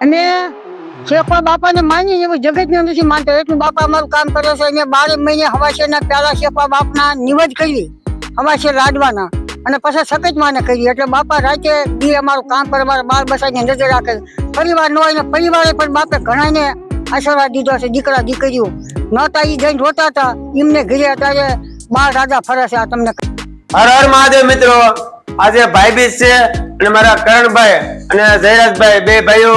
અને શેખવા બાપાને માની એવું જગતને નથી માનતો એટલું બાપા અમારું કામ કરે છે. અને બારે મહિને હવાશેરના પહેલા શેખવા બાપના નિવજ કરી. હવાશે રાડવાના. અને પછી સકતમાને કરી. એટલે બાપા રાતે બી અમારું કામ કરે અમારા બાર બસાઈને નજર રાખે. પરિવાર નો હોય પરિવારે પણ બાપે ઘણાને આશીર્વાદ દીધો છે. દીકરા દીકરીઓ. નહોતા એ જઈને રોતા હતા. એમને ઘરે અત્યારે બાર રાજા ફરે છે આ તમને હર હર મહાદેવ મિત્રો. આજે ભાઈ બીજ છે અને મારા કરણભાઈ અને જયરાજભાઈ, બે ભાઈઓ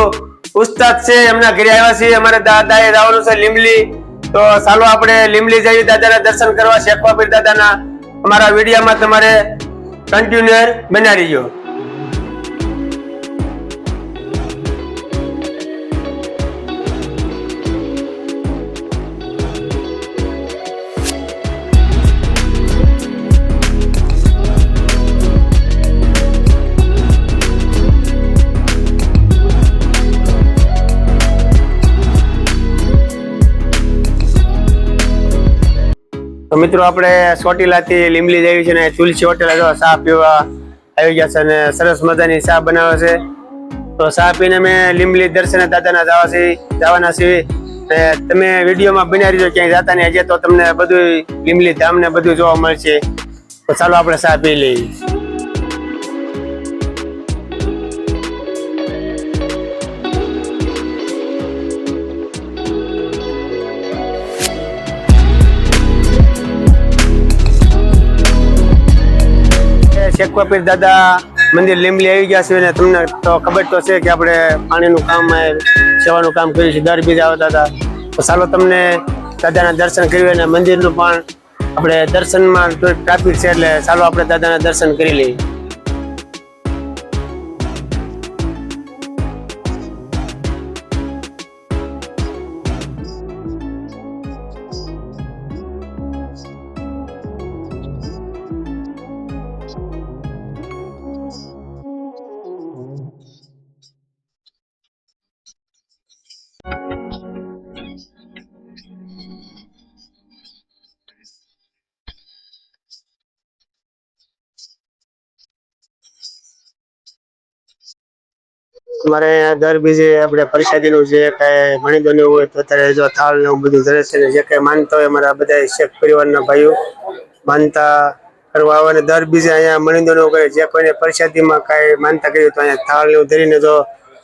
ઉસ્તાદ છે, એમના ઘરે આવ્યા છે અમારે દાદા એ જવાનું છે લીમલી તો ચાલો આપણે લીમલી જઈએ દાદાના દર્શન કરવા શેખવા પીર દાદાના અમારા વિડીયોમાં તમારે કન્ટિન્યુઅર બનાવી રહીજો મિત્રો, આપણે ચોટીલાથી લીમલી જઈએ છે ને તુલસી હોટેલ ચા પીવા આવી ગયા છે અને સરસ મજાની ચા બનાવે છે. તો ચા પીને મેં લીમલી દર્શને દાદાના જવા છે, જવાના છીએ. ને તમે વિડીયોમાં બનાવી રહીજો, ક્યાંય જતા નહીં, હજી તો તમને બધું ધામ ને બધું જોવા મળશે. તો ચાલો આપણે ચા પી લઈએ. શેખવા પીર દાદા મંદિર લીમલી આવી ગયા છે અને તમને તો ખબર તો છે કે આપણે પાણીનું કામ સેવાનું કામ કર્યું છે, દર બીજા આવતા હતા. તો ચાલો તમને દાદાના દર્શન કર્યું અને મંદિરનું પણ આપણે દર્શનમાં ટ્રાફિક છે એટલે ચાલો આપણે દાદાના દર્શન કરી લઈએ. અહીંયા દર બીજે આપણે પ્રસાદીનું જે કાંઈ મણીદોનું હોય તો અત્યારે જો થાળ ને બધું ધરે છે ને જે કાંઈ માનતા હોય અમારા બધા શેખ પરિવારના ભાઈઓ માનતા કરવા આવે ને દર બીજે અહીંયા મણીદોનું કરે જે કોઈને પ્રસાદીમાં કાંઈ માનતા કરી તો અહીંયા થાળ ને ધરીને જો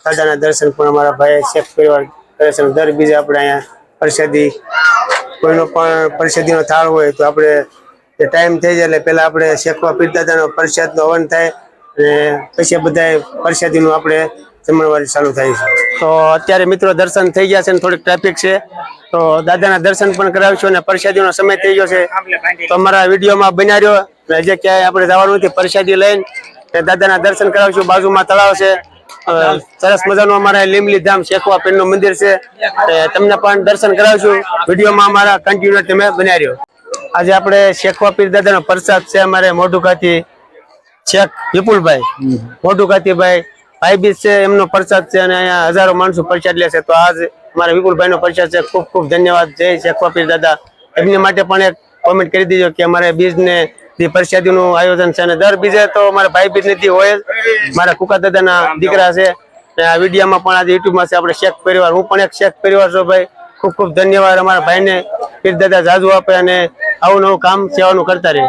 દાદાના દર્શન પણ અમારા ભાઈ શેખ પરિવાર કરે છે દર બીજે આપણે અહીંયા પ્રસાદી કોઈનો પણ પ્રસાદીનો થાળ હોય તો આપણે ટાઈમ થઈ જાય એટલે પહેલાં આપણે શેખવા પીર દાદાનો પ્રસાદનો હવન થાય અને પછી બધા પ્રસાદીનું આપણે જમણવારી ચાલુ થાય છે. તો અત્યારે મિત્રો દર્શન થઈ ગયા છે ને થોડીક ટ્રાફિક છે. તો દાદાના દર્શન પણ કરાવીશું અને પ્રસાદીનો સમય થઈ ગયો છે. તો અમારા વિડીયોમાં બન્યા રહ્યો. અને જે ક્યાંય આપણે જવાનું નથી પ્રસાદી લઈને દાદાના દર્શન કરાવીશું. બાજુમાં તળાવ છે. સરસ મજાનું અમારા લીમલી ધામ શેખવા પીરનું મંદિર છે. તમને પણ દર્શન કરાવીશું. વિડીયોમાં અમારા કન્ટિન્યુ તમે બન્યા રહ્યો. આજે આપણે શેખવા પીર દાદાનો પ્રસાદ છે અમારે મોઢુકાથી શેખ વિપુલભાઈ. મોઢુકાતીભાઈ ભાઈ બીજ છે, એમનો પ્રસાદ છે અને અહીંયા હજારો માણસો પ્રસાદ લે છે તો આજ મારા વિપુલભાઈ નો પ્રસાદ છે. ખૂબ ખૂબ ધન્યવાદ. જય શેખવાપીર દાદા. એમને માટે પણ એક કોમેન્ટ કરી દીજો કે અમારે બીજ ને જે પ્રસાદીનું આયોજન છે અને દર બીજે તો મારા ભાઈ બીજ નથી, હોય મારા કુકા દાદાના દીકરા છે. આ વિડીયોમાં પણ આજે યુટ્યુબમાં છે. આપણે શેખ પરિવાર. હું પણ એક શેખ પરિવાર છું ભાઈ. ખૂબ ખૂબ ધન્યવાદ. અમારા ભાઈને પીર દાદા જાજુ આપે અને આવું નવું કામ, સેવાનું કરતા રહે.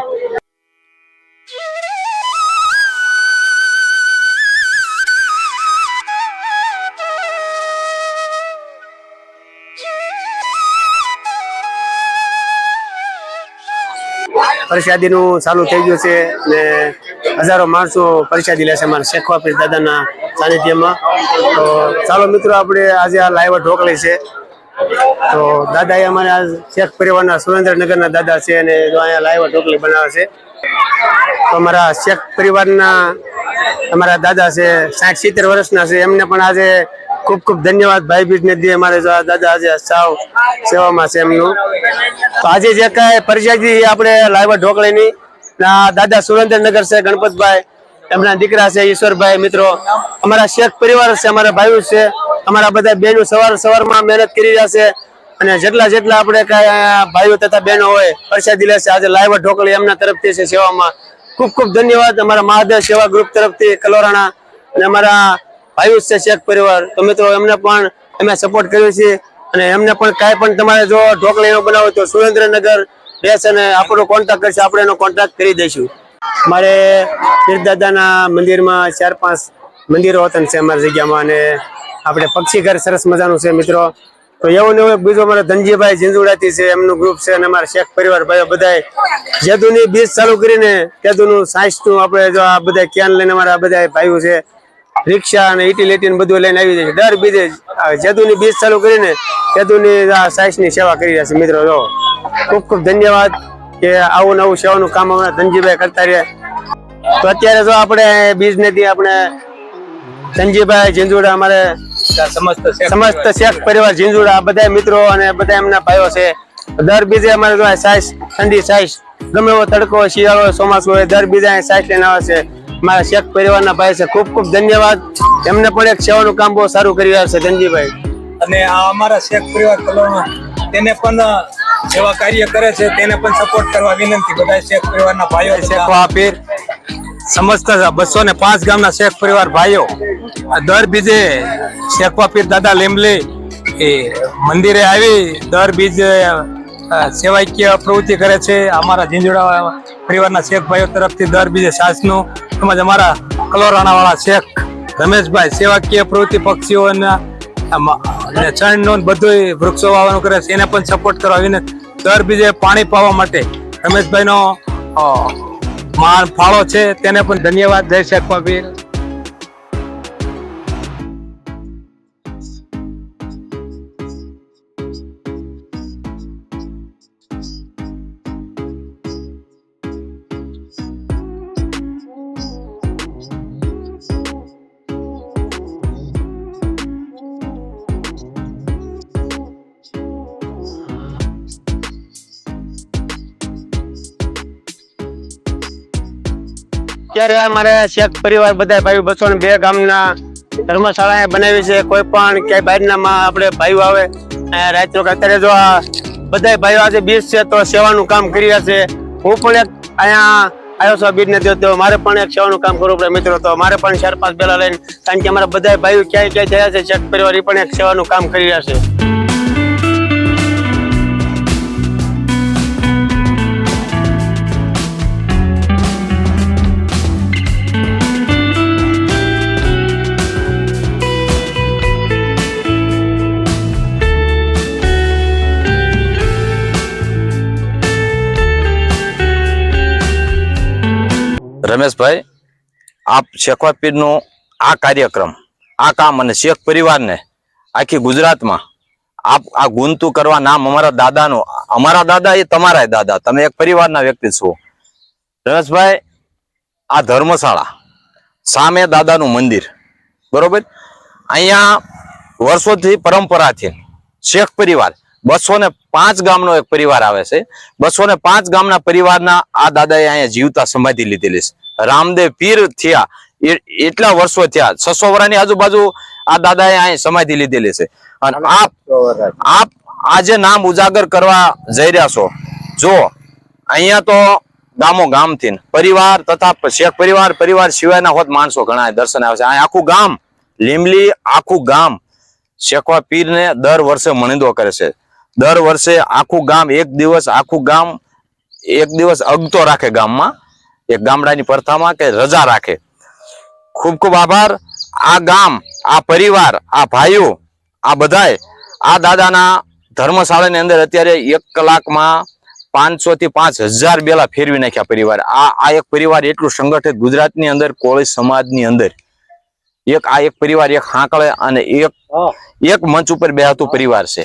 પ્રસાદીનું ચાલુ થઈ ગયું છે અને હજારો માણસો પરસાદી લેશે મારા શેખવા પીર દાદાના સાનિધ્યમાં. તો ચાલો મિત્રો, આપણે આજે આ લાઈવ ઢોકળી છે. તો દાદા એ અમારે આ શેખ પરિવારના સુરેન્દ્રનગરના દાદા છે અને અહીંયા લાઈવ ઢોકળી બનાવે છે. તો અમારા શેખ પરિવારના અમારા દાદા છે સાઠ સિત્તેર વર્ષના છે. એમને પણ આજે ખૂબ ખૂબ ધન્યવાદ ભાઈ બીજને દી અમારે દાદા આજે સાવ સેવામાં છે એમનું. તો આજે જે કાંઈ પરિચયથી આપણે લાવ્યા ઢોકળીની દાદા સુરેન્દ્રનગર છે, ગણપતભાઈ, એમના દીકરા છે, ઈશ્વરભાઈ મિત્રો, અમારા શેખ પરિવાર છે, અમારા ભાઈઓ છે, અમારા બધા બહેનો સવાર સવારમાં મહેનત કરી રહ્યા છે, અને જેટલા જેટલા આપણે કઈ ભાઈઓ તથા બહેનો હોય પરસાદી લેશે. આજે લાઈવ ઢોકળી એમના તરફથી છે સેવામાં. ખૂબ ખૂબ ધન્યવાદ અમારા મહાદેવ સેવા ગ્રુપ તરફથી કલોરાણા અને અમારા ભાઈઓ છે શેખ પરિવાર. તો એમને પણ અમે સપોર્ટ કર્યો છે અને એમને પણ કાંઈ પણ તમારે જો ઢોકળીનો બનાવો તો સુરેન્દ્રનગર રહેશે અને આપણો કોન્ટેક્ટ કરશે. આપણે એનો કોન્ટેક્ટ કરી દઈશું. મારે પીરદાદાના મંદિરમાં ચાર પાંચ મંદિરો હતા છે અમારી જગ્યામાં અને આપણે પક્ષી ઘર સરસ મજાનું છે મિત્રો. તો એવું ને એવું બીજો અમારા ધનજીભાઈ ઝીંઝુડાથી છે, એમનું ગ્રુપ છે અને અમારા શેખ પરિવાર ભાઈઓ બધાય જેદુની બીજ ચાલુ કરીને તેદુનું સાયન્સનું આપણે જો આ બધા ક્યાન લઈને અમારા બધા ભાઈઓ છે રિક્ષા અને ઇટીલેટી બધું લઈને આવી જાય છે. દર બીજે આ જેદુની બીજ ચાલુ કરીને આ સાયન્સની સેવા કરી રહ્યા છે મિત્રો. જો ખૂબ ખૂબ ધન્યવાદ કે આવું નવું સેવાનું કામ અમારા ધનજીભાઈ કરતા રહ્યા. તો અત્યારે જો આપણે બીજ નથી આપણે ધનજીભાઈ ઝીંઝુડા અમારે સમસ્ત શેખ પરિવાર. ઝીંઝુડા બધા મિત્રો અને બધા એમના ભાઈઓ છે. દર બીજે અમારે જો સાઈસ ઠંડી સાઈસ ગમે એવો તડકો હોય, શિયાળો હોય, ચોમાસું હોય દર બીજે સાઈસ લઈને આવે છે. મારા શેખ પરિવારના ભાઈ છે. ખૂબ ખૂબ ધન્યવાદ. એમને પણ એક સેવાનું કામ બહુ સારું કરી રહ્યા છે ધનજીભાઈ. અને આ અમારા શેખ પરિવાર કલોનો તેને પણ સેવા કાર્ય કરે છે તેને પણ સપોર્ટ કરવા વિનંતી. બધા શેખ પરિવારના ભાઈઓ શેખો આપીર સમસ્ત બસો ને પાંચ ગામના શેખ પરિવાર ભાઈઓ આ દર બીજે શેખવા પીર દાદા લીમલી એ મંદિરે આવી દર બીજે સેવાકીય પ્રવૃત્તિ કરે છે. અમારા ઝીંઝુડા પરિવારના શેખ ભાઈઓ તરફથી દર બીજે સાસનું, તેમજ અમારા કલોરાણાવાળા શેખ રમેશભાઈ, સેવાકીય પ્રવૃત્તિ પક્ષીઓના અને ચણનું બધું વૃક્ષો વાવવાનું કરે છે. એને પણ સપોર્ટ કરવા આવીને દર બીજે પાણી પાવા માટે રમેશભાઈનો માણ ફાળો છે. તેને પણ ધન્યવાદ. જય શેખ વાપીર અત્યારે અમારે શેખ પરિવાર બધા ભાઈઓ બસો ને બે ગામના ધર્મશાળા બનાવી છે. કોઈ પણ ક્યાંય બહારના માં આપણે ભાઈઓ આવે અહીંયા રાત રોક અત્યારે જો બધા ભાઈઓ આજે બીજ છે તો સેવાનું કામ કરી છે. હું પણ એક અહીંયા આવ્યો છું બીજ ને તો મારે પણ એક સેવાનું કામ કરવું પડે મિત્રો. તો મારે પણ ચાર પાંચ બેલા લઈને, કારણ કે અમારા બધા ભાઈઓ ક્યાંય ક્યાંય થયા છે શેખ પરિવાર એ પણ એક સેવાનું કામ કરી રહ્યા છે. રમેશભાઈ, આપ શેખવા પીરનો આ કાર્યક્રમ, આ કામ અને શેખ પરિવારને આખી ગુજરાતમાં આપ આ ગુંતું કરવા નામ અમારા દાદાનું, અમારા દાદા એ તમારા દાદા, તમે એક પરિવારના વ્યક્તિ છો. રમેશભાઈ, આ ધર્મશાળા સામે દાદાનું મંદિર, બરોબર? અહીંયા વર્ષોથી પરંપરાથી શેખ પરિવાર, બસો ને પાંચ ગામનો એક પરિવાર આવે છે. બસો ને પાંચ ગામના પરિવારના આ દાદાએ અહીંયા જીવતા સમાધિ લીધેલી છે. રામદેવ પીર થયા. એટલા વર્ષો થયા. છસો વર્ષની આજુબાજુ આ દાદાએ અહીં સમાધિ લીધેલી છે. અને આપ આપ આજે નામ ઉજાગર કરવા જઈ રહ્યા છો. જો અહીંયા તો ગામો ગામથી થી પરિવાર તથા શેખ પરિવાર પરિવાર સિવાયના હોત માણસો ઘણા દર્શન આવે છે. અહીં આખું ગામ લીમલી આખું ગામ શેખવા પીરને દર વર્ષે મણિંદો કરે છે. દર વર્ષે આખું ગામ એક દિવસ આખું ગામ એક દિવસ અગતો રાખે ગામમાં. એક ગામડાની પ્રથામાં કે રજા રાખે. ખૂબ ખૂબ આભાર. આ ગામ આ પરિવાર આ ભાઈઓ આ બધાએ આ દાદાના ધર્મશાળાની અંદર અત્યારે એક કલાકમાં પાંચસો થી પાંચ હજાર બેલા ફેરવી નાખ્યા પરિવાર. આ આ એક પરિવાર એટલું સંગઠિત ગુજરાતની અંદર કોળી સમાજની અંદર. એક આ એક પરિવાર એક હાંકળે અને એક એક મંચ ઉપર બેહતું પરિવાર છે.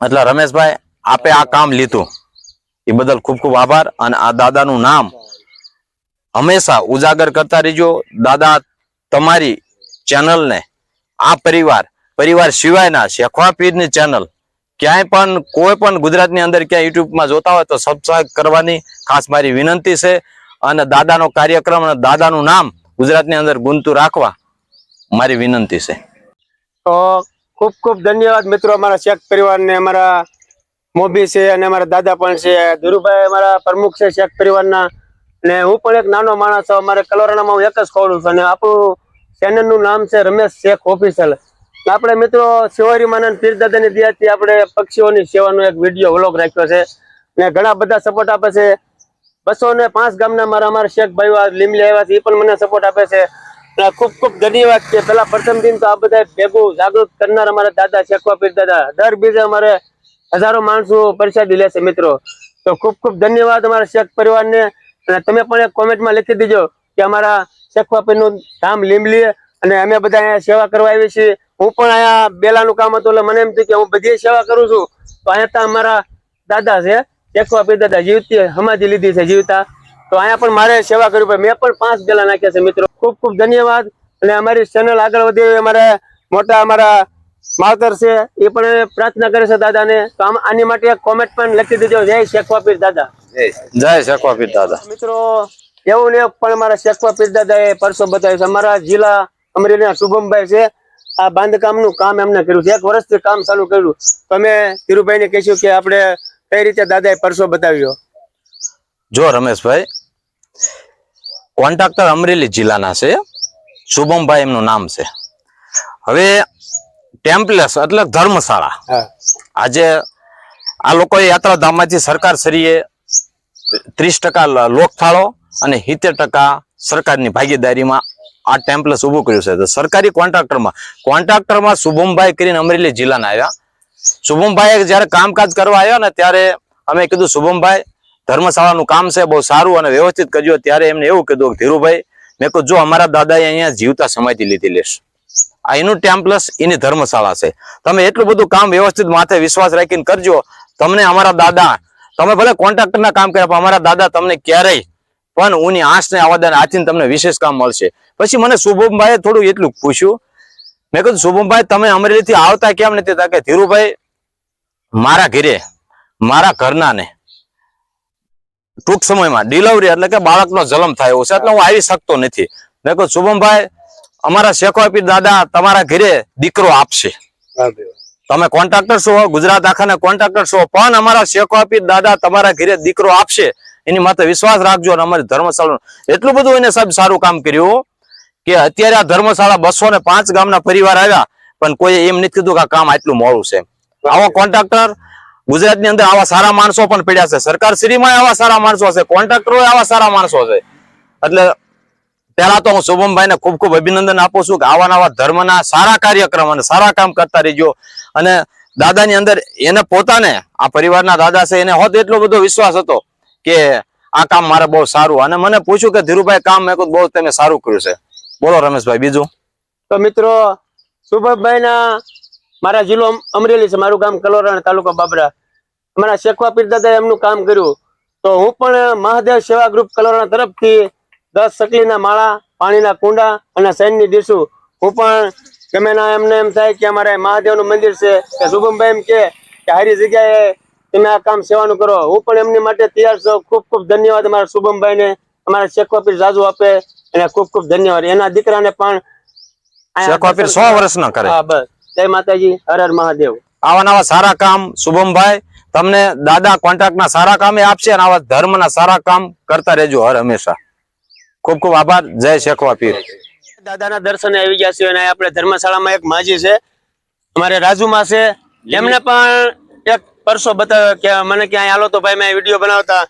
એટલે રમેશભાઈ આપે આ કામ લીધું. એ બદલ ખૂબ ખૂબ આભાર અને આ દાદાનું નામ હંમેશા ઉજાગર કરતા રહેજો. દાદા, તમારી ચેનલને, આ પરિવાર પરિવાર સિવાયના શેખવા પીરની ચેનલ, ક્યાંય પણ, કોઈ પણ ગુજરાતની અંદર ક્યાંય યુટ્યુબમાં જોતા હોય તો સબસ્ક્રાઈબ કરવાની ખાસ મારી વિનંતી છે. અને દાદાનો કાર્યક્રમ અને દાદાનું નામ ગુજરાતની અંદર ગુંતું રાખવા મારી વિનંતી છે. તો ખૂબ ખૂબ ધન્યવાદ મિત્રો અમારા શેખ પરિવારને, અમારા મોભી છે અને અમારા દાદા પણ છે. ધીરુભાઈ અમારા પ્રમુખ છે શેખ પરિવારના. ને હું પણ એક નાનો માણસ અમારે કલોરાણામાં હું એક જ ખોલું છું. અને આપણું ચેનલનું નામ છે રમેશ શેખ ઓફિસલ આપણે મિત્રો શિવારી માનંદ પીરદાદાની દિયાથી આપણે પક્ષીઓની સેવાનો એક વીડિયો વ્લોગ રાખ્યો છે. ને ઘણા બધા સપોર્ટ આપે છે. બસો ને પાંચ ગામના મારા અમારા શેખ ભાઈઓ લીમલી આવ્યા છે. એ પણ મને સપોર્ટ આપે છે. ખૂબ ખૂબ ધન્યવાદ છે પેલા પ્રથમ દિન તો આ બધા ભેગું જાગૃત કરનાર અમારા દાદા શેખવા પીર દાદા દર બીજે અમારે હજારો માણસો પ્રસાદી લેશે મિત્રો. તો ખૂબ ખૂબ ધન્યવાદ અમારા શેખ પરિવારને. અને તમે પણ એક કોમેન્ટમાં લખી દેજો કે અમારા શેખવાપીરનું ધામ લીંબલી અને અમે બધા અહીંયા સેવા કરવા આવી છીએ. હું પણ અહીંયા બેલાનું કામ હતું એટલે મને એમ થયું કે હું બધી સેવા કરું છું. તો અહીંયા તો અમારા દાદા છે શેખવાપીર દાદા, જીવતી સમાધિ લીધી છે, જીવતા. તો અહીંયા પણ મારે સેવા કરવી પડે. મેં પણ પાંચ બેલા નાખ્યા છે મિત્રો. ખૂબ ખૂબ ધન્યવાદ. અને અમારી ચેનલ આગળ વધે અમારે મોટા અમારા માવતર છે એ પણ પ્રાર્થના કરે છે દાદાને. તો આમ આની માટે એક કોમેન્ટ પણ લખી દીધો જય શેખવા પીર દાદા. જય શેખવા પીર દાદા. મિત્રો એવું ને પણ મારા શેખવા પીર દાદા એ પરસો બતાવ્યું છે. અમારા જિલ્લા અમરેલીના શુભમભાઈ છે. આ બાંધકામનું કામ એમને કર્યું છે. એક વર્ષથી કામ ચાલુ કર્યું. તમે ધીરુભાઈને કહીશું કે આપણે કઈ રીતે દાદાએ પરસો બતાવ્યો? જો રમેશભાઈ કોન્ટ્રાક્ટર અમરેલી જિલ્લાના છે. શુભમભાઈ એમનું નામ છે. હવે ટેમ્પલેસ એટલે ધર્મશાળા. આજે આ લોકોએ યાત્રાધામમાંથી સરકાર શ્રીએ ત્રીસ ટકા લોકફાળો અને સિત્તેર ટકા સરકારની ભાગીદારીમાં આ ટેમ્પલેસ ઊભું કર્યું છે. તો સરકારી કોન્ટ્રાક્ટરમાં કોન્ટ્રાક્ટરમાં શુભમભાઈ કરીને અમરેલી જિલ્લાના આવ્યા. શુભમભાઈ જયારે કામકાજ કરવા આવ્યા ને ત્યારે અમે કીધું શુભમભાઈ ધર્મશાળાનું કામ છે બહુ સારું અને વ્યવસ્થિત કર્યું ત્યારે એમને એવું કીધું કે ધીરુભાઈ મેં કહ્યું જો અમારા દાદાએ અહીંયા જીવતા સમાધિ લીધી લેશ એનું ટેમ્પલસ એની ધર્મશાળા છે. તમે એટલું બધું કામ વ્યવસ્થિત માથે વિશ્વાસ રાખીને કરજો. તમને અમારા દાદા, તમે ભલે કોન્ટ્રાક્ટરના કામ કર્યા, પણ અમારા દાદા તમને ક્યારેય પણ ઉની આંસને આવાદાન હાથીને તમને વિશેષ કામ મળશે. પછી મને શુભમભાઈએ થોડું એટલું પૂછ્યું. મેં કીધું, શુભમભાઈ, તમે અમરેલીથી આવતા કેમ નથી? તા કે, ધીરુભાઈ, મારા ઘરે, મારા ઘરનાને ટૂંક સમયમાં ડિલિવરી એટલે કે બાળકનો જન્મ થાય એવો છે, એટલે હું આવી શકતો નથી. મેં કહ્યું શુભમભાઈ અમારા શેખો આપી દાદા તમારા ઘરે દીકરો આપશે. તમે કોન્ટ્રાક્ટર છો ગુજરાત આખાના કોન્ટ્રાક્ટર છો પણ અમારા શેખો આપી દાદા તમારા ઘરે દીકરો આપશે. એની માથે વિશ્વાસ રાખજો અને અમારી ધર્મશાળા એટલું બધું એને સાહેબ સારું કામ કર્યું કે અત્યારે આ ધર્મશાળા બસો ને પાંચ ગામના પરિવાર આવ્યા પણ કોઈ એમ નથી કીધું કે આ કામ આટલું મોડું છે. આવા કોન્ટ્રાક્ટર ગુજરાતની અંદર આવા સારા માણસો પણ પડ્યા છે. સરકાર શ્રીમાં આવા સારા માણસો છે. કોન્ટ્રાક્ટરો આવા સારા માણસો છે. એટલે પહેલા તો હું શુભમભાઈ ને ખૂબ ખૂબ અભિનંદન આપું છું કે આવા નવા ધર્મના સારા કાર્યક્રમ અને સારા કામ કરતા રહેજો. અને દાદાની અંદર એને પોતાને, આ પરિવારના દાદા છે, એને હોત એટલો બધો વિશ્વાસ હતો કે આ કામ મારે બહુ સારું. અને મને પૂછ્યું કે, ધીરુભાઈ, કામ મેં બહુ તમે સારું કર્યું છે. બોલો રમેશભાઈ, બીજું? તો મિત્રો સુભાષભાઈ ના મારા જિલ્લો અમરેલી છે, મારું ગામ કલોરા તાલુકા બાબરા. અમારા શેખવા પીર દાદાએ એમનું કામ કર્યું. તો હું પણ મહાદેવ સેવા ગ્રુપ કલોરા તરફથી દસ સકલીના માળા પાણીના કુંડા અને સૈનની ડીશું. હું પણ ગમે ના એમને એમ થાય કે અમારે મહાદેવનું મંદિર છે કે શુભમભાઈ એમ કે હારી જગ્યાએ તમે આ કામ સેવાનું કરો. હું પણ એમની માટે તૈયાર છું. ખૂબ ખૂબ ધન્યવાદ અમારા શુભમભાઈ ને અમારા શેખવા પીર જાજુ આપે અને ખૂબ ખૂબ ધન્યવાદ. એના દીકરાને પણ શેખવાપીર સો વર્ષના કરે. હા બસ. જય માતાજી. હર હર મહાદેવ. આવા નવા સારા કામ શુભમભાઈ તમને દાદા કોન્ટ્રાક્ટ ના સારા કામે આપશે અને આવા ધર્મના સારા કામ કરતા રહેજો હર હંમેશા. ખૂબ ખૂબ આભાર. જય શેખવા પીર. દાદાના દર્શને આવી ગયા છે અને આપણે ધર્મશાળામાં એક માજી છે. અમારે રાજુમાં છે. એમને પણ એક પરસો બતાવ્યો કે મને ક્યાંય આલો તો ભાઈ મેં વીડિયો બનાવતા.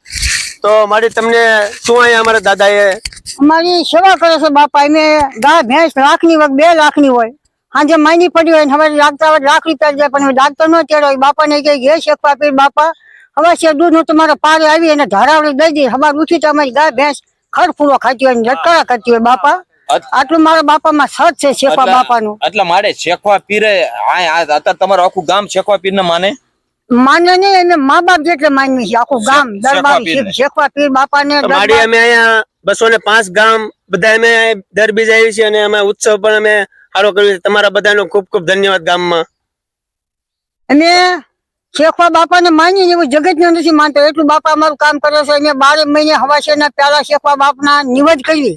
તો મારી તમને શું અહીંયા અમારા દાદાએ? અમારી સેવા કરે છે બાપા. એને ગાય ભેંસ લાખની હોય બે લાખની હોય. સાંજે માયની પડી હોય ને હવે લાગતા હોય લાખ રૂપિયા જાય પણ હવે ડાક્ટર ન તેડો હોય. બાપાને કહે ઘે શેખવા પીર બાપા હવે છે દૂધનું તમારે પારે આવી અને ધારાવડી દઈ દે. હવાર ઉઠી તો અમારી ગાય ભેંસ ખડ ખાતી હોય ને ઝટકારા કરતી હોય બાપા. આટલું મારા બાપામાં સત છે શેખવા બાપાનું. એટલે મારે શેખવા પીરે અત્યારે તમારું આખું ગામ શેખવા પીર ને માને? માને નહીં એને મા બાપ જેટલે માનવી છે આખું ગામ દરબાર શેખવા પીર બાપા ને મારી અમે અહીંયા બસો ને પાંચ ગામ બધા અમે દર બીજ આવી છે અને અમે ઉત્સવ પણ અમે સારો કર્યો છે. તમારા બધાનો ખૂબ ખૂબ ધન્યવાદ ગામમાં. અને શેખવા બાપાને માની એવું જગત નથી માનતો. એટલું બાપા અમારું કામ કરે છે. અને બારે મહિને હવાશેરના પહેલા શેખવા બાપના નિવજ કરી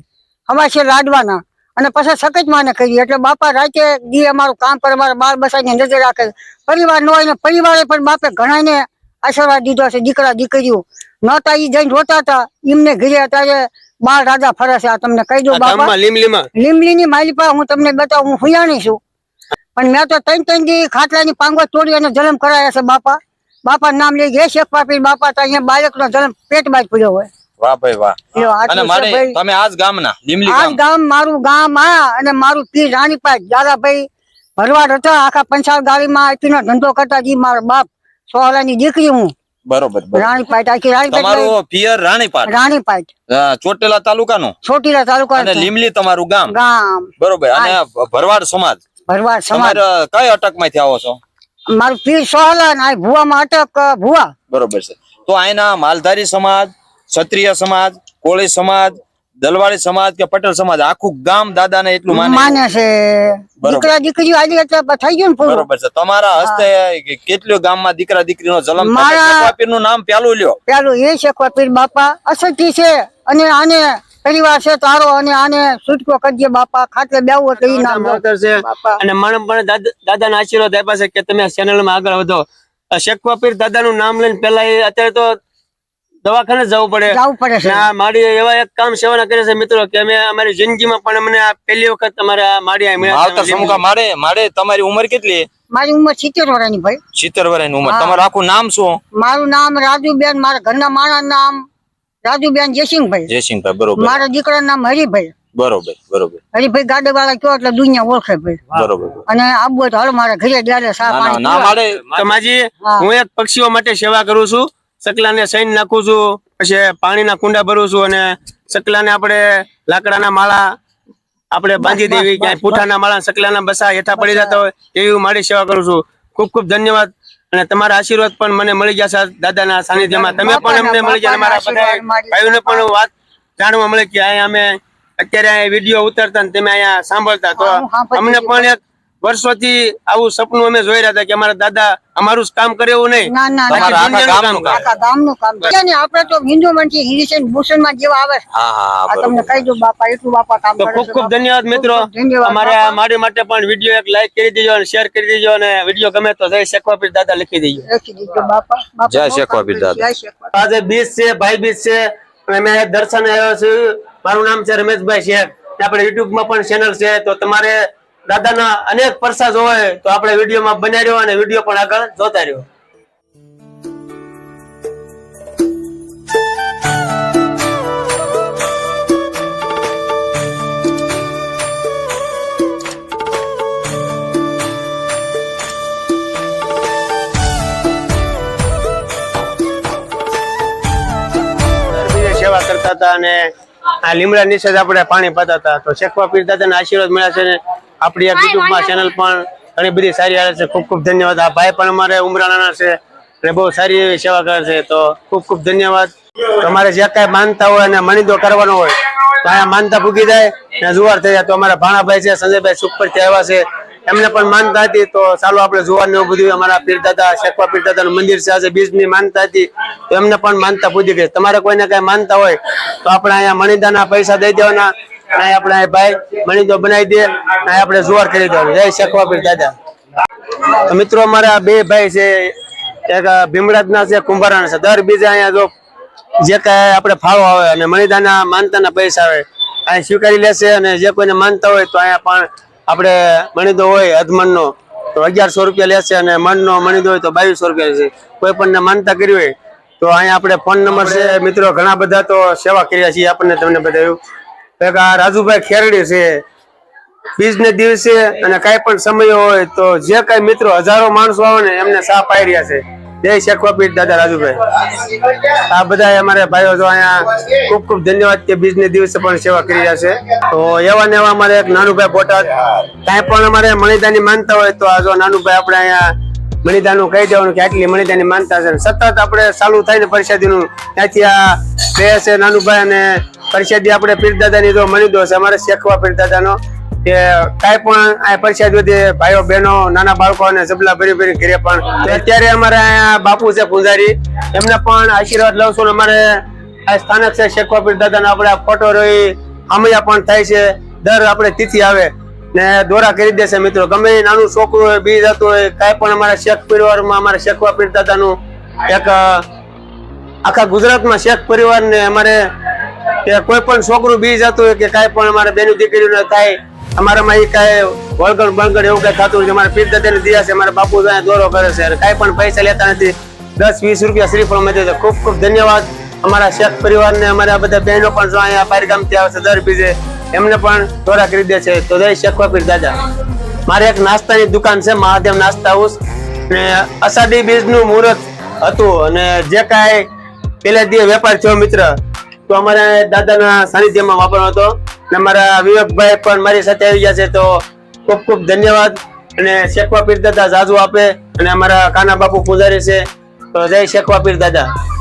હવાશે લાડવાના. અને પછી સકતમાને કરી. એટલે બાપા રાતે દી અમારું કામ કરે અમારા બાર બસાને નજર રાખે. પરિવાર નો હોય ને પરિવારે પણ બાપે ઘણાને આશીર્વાદ દીધો છે. દીકરા દીકરીઓ. નહોતા ઈ જઈને રોતા હતા. એમને ઘરે અત્યારે બાર રાજા ફરે છે. આ તમને કહી દઉં બાપા ગામમાં ની માલી પા હું તમને બતાવું. હું હુયાણી છું. પણ મેં તો ત્રણ ત્રણ દી ખાટલાની પાંગો તોડી અને જન્મ કરાયા છે બાપા. બાપા નામ લઈ ગયા શેખ પાપી બાપા તો અહીંયા બાળકનો જન્મ પેટ બાજ પડ્યો હોય. વાહ ભાઈ વાહ. અને મારે તમે આજ ગામના લીમલી આ ગામ. ગામ મારું ગામ આ અને મારું પીર રાણીપાટ દાદાભાઈ ભરવાડ હતા આખા પંચાલ ગાડીમાં આઈટીનો ધંધો કરતા જી મારો બાપ સોહલાની દીકરી હું. બરોબર. રાણીપાટ આખી રાણીપાટ તમારું પિયર રાણીપાટ. રાણીપાટ. ચોટીલા તાલુકાનું? તાલુકા અને લીમલી તમારું ગામ. ગામ. બરોબર અને ભરવાડ સમાજ. ભરવાડ સમાજ. કઈ અટકમાંથી આવો છો? મારું પીર સોહલા ને ભુવા ભુવામાં અટક ભુવા. બરોબર છે. તો અહીંના માલધારી સમાજ ક્ષત્રિય સમાજ કોળી સમાજ દલવાળી સમાજ કે પટેલ સમાજ આખું ગામ દાદા ને એટલું માને? માને છે. દીકરા દીકરી આજે એટલે થઈ ગયું ને બરોબર છે. તમારા હસ્તે કેટલું ગામમાં દીકરા દીકરી નો જન્મ મારા- નું નામ પેલું લ્યો. પેલું એ છે પીર બાપા અસતી છે. અને આને પરિવાર છે તારો અને આને છૂટકો કરજે બાપા ખાટલે બેવું એટલે ઈ નામ છે. અને મને પણ દાદા ના આશીર્વાદ આપ્યા છે કે તમે ચેનલમાં આગળ વધો. શેખવા પીર દાદાનું નામ લઈને પેલા અત્યારે તો દવાખાને જવું પડે. જવું પડે છે. આ માડી એવા એક કામ સેવાના કરે છે મિત્રો કે અમે અમારી જિંદગીમાં પણ અમને આ પહેલી વખત તમારે મારી મારે મળ્યા માડે તમારી ઉંમર કેટલી? મારી ઉંમર સિત્તેર વર્ષની ભાઈ. સિત્તેર વર્ષની ઉંમર. તમારું આખું નામ શું? મારું નામ રાજુબેન મારા ઘરના માણા નામ. રાજુબેન જયસિંહભાઈ. જયસિંહભાઈ બરોબર. મારા દીકરાનું નામ હરિભાઈ. બરોબર બરોબર. હરિભાઈ ગાડી વાળા કયો એટલે દુનિયા ઓળખે ભાઈ. બરોબર. અને આબુ તો હાલ મારા ઘરે ત્યારે સા પાણી ના પીવા. માડે તો હું. એક પક્ષીઓ માટે સેવા કરું છું. સકલાને સૈન નાખું છું પછી પાણીના કુંડા ભરું છું અને સકલાને આપણે લાકડાના માળા આપણે બાંધી દેવી ક્યાંય પૂઠાના માળા સકલાના બસા હેઠા પડી જતા હોય એવી હું મારી સેવા કરું છું. ખૂબ ખૂબ ધન્યવાદ. અને તમારા આશીર્વાદ પણ મને મળી ગયા છે દાદાના સાનિધ્યમાં. તમે પણ અમને મળી જાય મારા બધા ભાઈઓને પણ વાત જાણવા મળે કે અહીંયા અમે અત્યારે અહીંયા વીડિયો ઉતરતા ને તમે અહીંયા સાંભળતા. તો અમને પણ એક વર્ષોથી આવું સપનું અમે જોઈ રહ્યા હતા કે અમારા દાદા અમારું જ કામ કરે એવું નહીં. આપણે તો હિન્દુ મનથી હિન્દુ મુસલમાન જેવા આવે. તમને કહી દઉં બાપા એટલું બાપા કામ ખૂબ ખૂબ ધન્યવાદ મિત્રો. અમારે. મારી માટે પણ વીડિયો એક લાઈક કરી દેજો અને શેર કરી દેજો અને વીડિયો ગમે તો જય શેખવા દાદા લખી દેજો. લખી બાપા. જય બહુ શેખવા કામ પીર કર્યું. દાદા. આજે બીચ છે ભાઈ બીચ છે અને મેં દર્શન આવ્યો છું. મારું નામ છે રમેશભાઈ શેખ. આપડે આપણે યુટ્યુબમાં પણ ચેનલ છે. તો તમારે દાદાના અનેક પરસાદ હોય તો આપણે વિડીયોમાં બનાવી રહ્યો અને વીડિયો પણ આગળ જોતા રહ્યો. સેવા કરતા હતા અને આ લીમડા નીચે જ આપણે પાણી પાતા હતા તો શેખવા પીર દાદાના આશીર્વાદ મળ્યા છે ને આપણી આ યુટ્યુબમાં ચેનલ પણ ઘણી બધી સારી આવે છે. ખૂબ ખૂબ ધન્યવાદ. આ ભાઈ પણ અમારે ઉમરાણાના છે અને બહુ સારી એવી સેવા કરે છે. તો ખૂબ ખૂબ ધન્યવાદ. તમારે જે કાંઈ માનતા હોય અને મણીદો કરવાનો હોય તો અહીંયા માનતા ભૂગી જાય ને જુવાર થઈ જાય. તો અમારા ભાણાભાઈ છે સંજયભાઈ સુખપર આવ્યા છે. એમને પણ માનતા હતી તો ચાલો આપણે જોવાનું ને એવું બધું. અમારા પીરદાદા શેખવા પીરદાદાનું મંદિર છે, આજે બીજની માનતા હતી. તો એમને પણ માનતા પૂછી ગઈ તમારે કોઈને કઈ માનતા હોય તો આપણે અહીંયા મણિદાના પૈસા દઈ દેવાના. અને અહીંયા આપણે ભાઈ મણિદો બનાવી દે અને આપણે જુવાર કરી દેવાનું. જય શેખવા પીરદાદા. તો મિત્રો, અમારા બે ભાઈ છે, એક ભીમરાજના છે, કુંભારાના છે. દર બીજે અહીંયા જો જે કાંઈ આપણે ફાળો આવે અને મણિદાના માનતાના પૈસા આવે, અહીં સ્વીકારી લેશે અને જે કોઈને માનતા હોય તો અહીંયા પણ આપણે મણિદો હોય અધમનનો તો અગિયારસો રૂપિયા લેશે અને મનનો મણિદો હોય તો બાવીસો રૂપિયા લેશે. કોઈ પણ માનતા કરી હોય, તો અહીંયા આપણે ફોન નંબર છે. મિત્રો, ઘણા બધા તો સેવા કર્યા છીએ આપણને તમને બતાવ્યું એક આ રાજુભાઈ ખેરડી છે. બીજને દિવસે અને કાંઈ પણ સમય હોય તો જે કાંઈ મિત્રો હજારો માણસો આવે ને એમને સાહ આવી રહ્યા છે. જય શેખવા પીઠ દાદા રાજુભાઈ. આ બધા અમારે ભાઈઓ જો અહીંયા ખૂબ ખૂબ ધન્યવાદ કે બીજને દિવસે પણ સેવા કરી રહ્યા છે. તો એવા ને એવા અમારે એક નાનુભાઈ બોટાદ. કાંઈ પણ અમારે મણિદાની માનતા હોય તો આ જો નાનુભાઈ આપણે અહીંયા મણિદાનું કહી દેવાનું કે આટલી મણિદાની માનતા છે. સતત આપણે ચાલુ થાય ને પરિષદીનું ત્યાંથી આ બે છે નાનુભાઈ અને પરિષદી આપણે પીરદાદાની જો મણિદો છે. અમારે શેખવા પીરદાદાનો. કે કાંઈ પણ આ પરિષદ વધી ભાઈઓ, બહેનો, નાના બાળકો અને જબલા ભરી ભરી ઘરે પણ તો અત્યારે અમારે અહીંયા બાપુ છે પૂંજારી. એમને પણ આશીર્વાદ લઉં છું અમારે આ સ્થાનક છે શેખવા પીરદાદાનો આપણે ફોટો રહી અમૈયા પણ થાય છે. દર આપણે તિથિ આવે ને દોરા કરી દેશે મિત્રો. ગમે નાનું છોકરું હોય બી જતું હોય, કાંઈ પણ અમારા શેખ પરિવારમાં અમારા શેખવા પીર દાદાનું એક આખા ગુજરાતમાં શેખ પરિવારને અમારે કે કોઈ પણ છોકરું બી જતું હોય કે કાંઈ પણ અમારે બેનું દીકરીઓને થાય અમારામાં એ કાંઈ વળગણ બળગણ એવું કાંઈ થતું નથી અમારા પીર દાદાને દિયા છે, અમારા બાપુ દોરો કરે છે. કાંઈ પણ પૈસા લેતા નથી. દસ, વીસ રૂપિયા શ્રીફળ મળે છે ખૂબ ખૂબ ધન્યવાદ અમારા શેખ પરિવારને, અમારા બધા બહેનો પણ જો અહીંયા પારગામથી આવે છે, દર બીજે. એમને પણ દોરા કરી દે છે. તો જય શેખવા પીર દાદા. મારે એક નાસ્તાની દુકાન છે, મહાદેવ નાસ્તા હાઉસ. ને અષાઢી બીજનું મુહૂર્ત હતું. અને જે કાંઈ પેલા દિવસ વેપાર થયો મિત્ર, તો અમારે દાદાના સાનિધ્યમાં વાપરવાનો હતો. અને અમારા વિવેકભાઈ પણ મારી સાથે આવી ગયા છે, તો ખૂબ ખૂબ ધન્યવાદ. અને શેખવા પીર દાદા જાજુ આપે. અને અમારા કાના બાપુ પૂજારી છે, તો જય શેખવા પીર દાદા.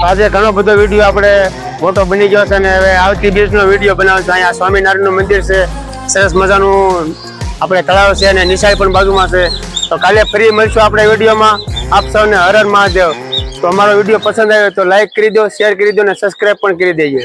આજે ઘણો બધો વીડિયો આપણે મોટો બની ગયો છે અને હવે આવતી બીજનો વીડિયો વીડિયો છે અહીંયા સ્વામિનારાયણનું મંદિર છે. સરસ મજાનું આપણે તળાવ છે અને નિશાળ પણ બાજુમાં છે. તો કાલે ફરી મળશું આપણે વિડીયોમાં આપ સૌને હર હર મહાદેવ. તો અમારો વીડિયો પસંદ આવ્યો તો લાઈક કરી દો શેર કરી દો અને સબસ્ક્રાઈબ પણ કરી દેજો.